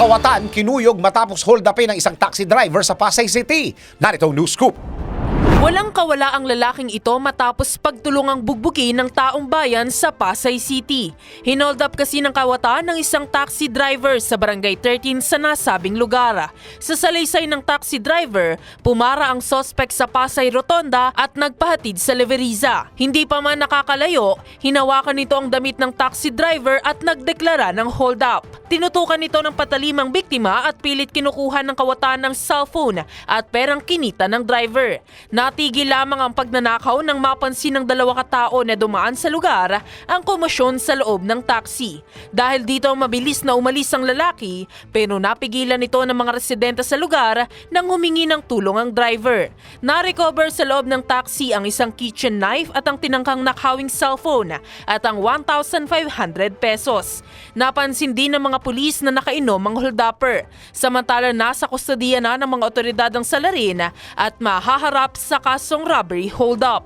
Kawatan kinuyog matapos hold ng isang taxi driver sa Pasay City. Narito ang news scoop. Walang kawala ang lalaking ito matapos pagtulungang bugbukin ng taong bayan sa Pasay City. Hinold up kasi ng kawatan ng isang taxi driver sa Barangay 13 sa nasabing lugar. Sa salaysay ng taxi driver, pumara ang sospek sa Pasay Rotonda at nagpahatid sa Leveriza. Hindi pa man nakakalayo, hinawakan nito ang damit ng taxi driver at nagdeklara ng hold up. Tinutukan nito ng patalimang biktima at pilit kinukuha ng kawatan ng cellphone at perang kinita ng driver. Natigil lamang ang pagnanakaw nang mapansin ng dalawa katao na dumaan sa lugar ang komosyon sa loob ng taxi. Dahil dito mabilis na umalis ang lalaki, pero napigilan ito ng mga residente sa lugar nang humingi ng tulong ang driver. Na-recover sa loob ng taxi ang isang kitchen knife at ang tinangkang nakawing cellphone at ang 1,500 pesos. Napansin din ng pulis na nakainom ang holdupper. Samantala nasa kustodiya na ng mga otoridad ang salarin at mahaharap sa kasong robbery hold-up.